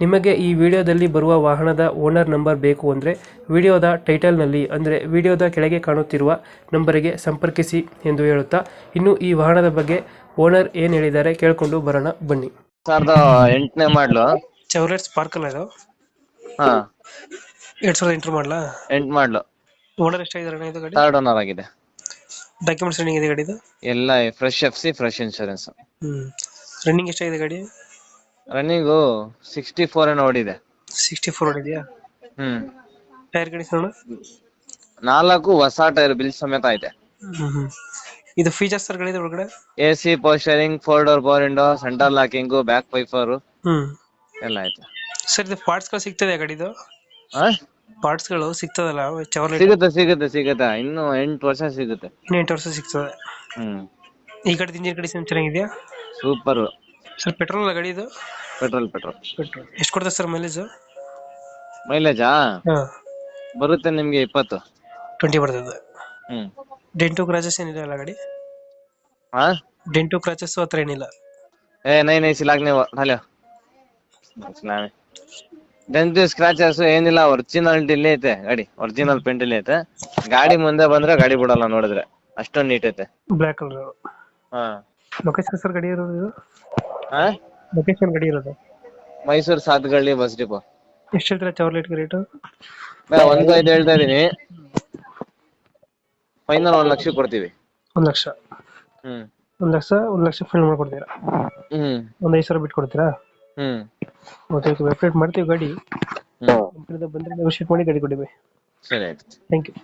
ನಿಮಗೆ ಈ ವಿಡಿಯೋದಲ್ಲಿ ಬರುವ ವಾಹನದ ಓನರ್ ನಂಬರ್ ಬೇಕು ಅಂದರೆ ವಿಡಿಯೋದ ಟೈಟಲ್ನಲ್ಲಿ ಅಂದರೆ ವಿಡಿಯೋದ ಕೆಳಗೆ ಕಾಣುತ್ತಿರುವ ನಂಬರಿಗೆ ಸಂಪರ್ಕಿಸಿ ಎಂದು ಹೇಳುತ್ತಾ ಇನ್ನು ಈ ವಾಹನದ ಬಗ್ಗೆ ಓನರ್ ಏನು ಹೇಳಿದ್ದಾರೆ ಕೇಳಿಕೊಂಡು ಬರೋಣ ಬನ್ನಿ. ಸಾವಿರದ ಎಂಟನೇ ಮಾಡ್ಲು. ಚೌಲೆಟ್ ಸ್ಪಾರ್ಕಲ್ ಇದು? ಹಾ. ಎರಡು ಸಾವಿರದ ಎಂಟು ಮಾಡಲ? ಎಂಟು ಮಾಡ್ಲು. ಓನರ್ ಎಷ್ಟಾಗಿದ್ದಾರೆ ಇದು ಗಾಡಿ? ಥರ್ಡ್ ಓನರ್ ಆಗಿದೆ. ಡಾಕ್ಯುಮೆಂಟ್ಸ್ ರನ್ನಿಂಗ್ ಇದೆ ಗಾಡಿದು? ಎಲ್ಲ fresh F C fresh insurance ಹ್ಞೂ ರನ್ನಿಂಗ್ ಎಷ್ಟಾಗಿದೆ ಗಾಡಿ? ರನ್ನಿಂಗು ಸಿಕ್ಸ್ಟಿ ಫೋರ್ ಏನೋ ಓಡಿದೆ. ಸಿಕ್ಸ್ಟಿ ಫೋರ್ ಇದೆಯಾ ಹ್ಮ್. ಟೈರ್ ಕಂಡೀಷನ್ ನಾಲ್ಕು ಹೊಸ ಟೈರ್ ಬಿಲ್ ಸಮೇತ ಐತೆ. ಇದು ಫೀಚರ್ಸ್ ಗಳಿದೆ ಒಳಗಡೆ? A C power steering four door power window centre locking back wiper ಹ್ಮ್. ಎಲ್ಲ ಐತೆ. ಸರ್ ಇದು ಪಾರ್ಟ್ಸ್ಗಳು ಸಿಗ್ತದೆ ಗಾಡಿದು? ಪಾರ್ಟ್ಸ್ಗಳು ಸಿಗ್ತದಲ್ಲ ಚವರ್ಲೆಟ್ ಸಿಗುತ್ತೆ ಸಿಗುತ್ತೆ ಸಿಗುತ್ತೆ. ಇನ್ನು ಎಂಟು ವರ್ಷ ಸಿಗುತ್ತೆ. ಇನ್ನು ಎಂಟು ವರ್ಷ ಸಿಗ್ತದೆ. ಹ್ಮ್. ಈ ಕಡೆ ಇಂಜಿನ್ ಕಂಡೀಷನ್ ಚೆನ್ನಾಗಿದೆಯಾ? ಸೂಪರ್ ಸರ್ ಪೆಟ್ರೋಲ್ ಗಾಡಿ ಇದು ಪೆಟ್ರೋಲ್ ಪೆಟ್ರೋಲ್. ಎಷ್ಟು ಕೊಡ್ತಾರೆ ಸರ್ ಮೈಲೇಜ್ ಮೈಲೇಜಾ ಬರುತ್ತೆ ನಿಮಗೆ ಇಪ್ಪತ್ತು. ಟ್ವೆಂಟಿ ಬರ್ತದೆ. ಹ್ಮ್. ಟು ಕ್ರಾಚಸ್ ಏನಿದೆ ಅಲ್ಲ ಗಾಡಿ? ಡೆಂಟ್ ಟು ಕ್ರಾಚಸ್ ಹತ್ರ ಏನಿಲ್ಲ. ಏ ನೈ ನೈ ಸಿಲಾಗ್ ನೀವು. ಹಲೋ. ನಾವೇ. ಡೆಂಟು ಸ್ಕ್ರಾಚಸ್ ಏನಿಲ್ಲ ಒರಿಜಿನಾಲಿಟಿಲಿ ಐತೆ ಗಾಡಿ. ಒರಿಜಿನಲ್ ಪೇಂಟಲ್ಲಿ ಐತೆ. ಗಾಡಿ ಮುಂದೆ ಬಂದ್ರೆ ಗಾಡಿ ಬಿಡಲ್ಲ ನೋಡಿದ್ರೆ. ಅಷ್ಟೊಂದು ನೀಟ್ ಐತೆ. ಬ್ಲಾಕ್ ಕಲರ್ ಹಾ. ಲೊಕೇಶನ್ ಸರ್ ಗಾಡಿ ಇರೋದು ಇದು? ಹಾ ಲೊಕೇಶನ್ ಗಾಡಿ ಇರೋದು. Mysuru Sathagalli bus depot. ಎಷ್ಟು ಹೇಳ್ತೀರಾ ಚವರ್ಲೆಟ್ಗೆ ರೇಟು? ಒಂದು ಐದು ಹೇಳ್ತಾ ಇದೀನಿ ಫೈನಲ್ ಒಂದ್ ಲಕ್ಷ ಕೊಡ್ತೀವಿ. ಒಂದು ಲಕ್ಷ. ಹ್ಮ್. ಒಂದು ಲಕ್ಷ ಒಂದು ಲಕ್ಷ ಫೈನಲ್ ಮಾಡ್ಕೊಡ್ತೀರಾ? ಹ್ಮ್. ಒಂದು ಐದು ಸಾವಿರ ಬಿಟ್ಟು ಕೊಡ್ತೀರಾ? ಹ್ಮ್. ಓಕೆ ಓಕೆ ವೆಬ್ಸೈಟ್ ಮಾಡ್ತೀವಿ ಗಾಡಿ. ಹ್ಮ್. ನಮ್ಮ ಕಡೆಯಿಂದ ಬಂದರೆ ನೆಗೋಷಿಯೇಟ್ ಮಾಡಿ ಗಾಡಿ ಕೊಡಿ ಬೈ. ಸರಿ ಆಯ್ತು. Thank you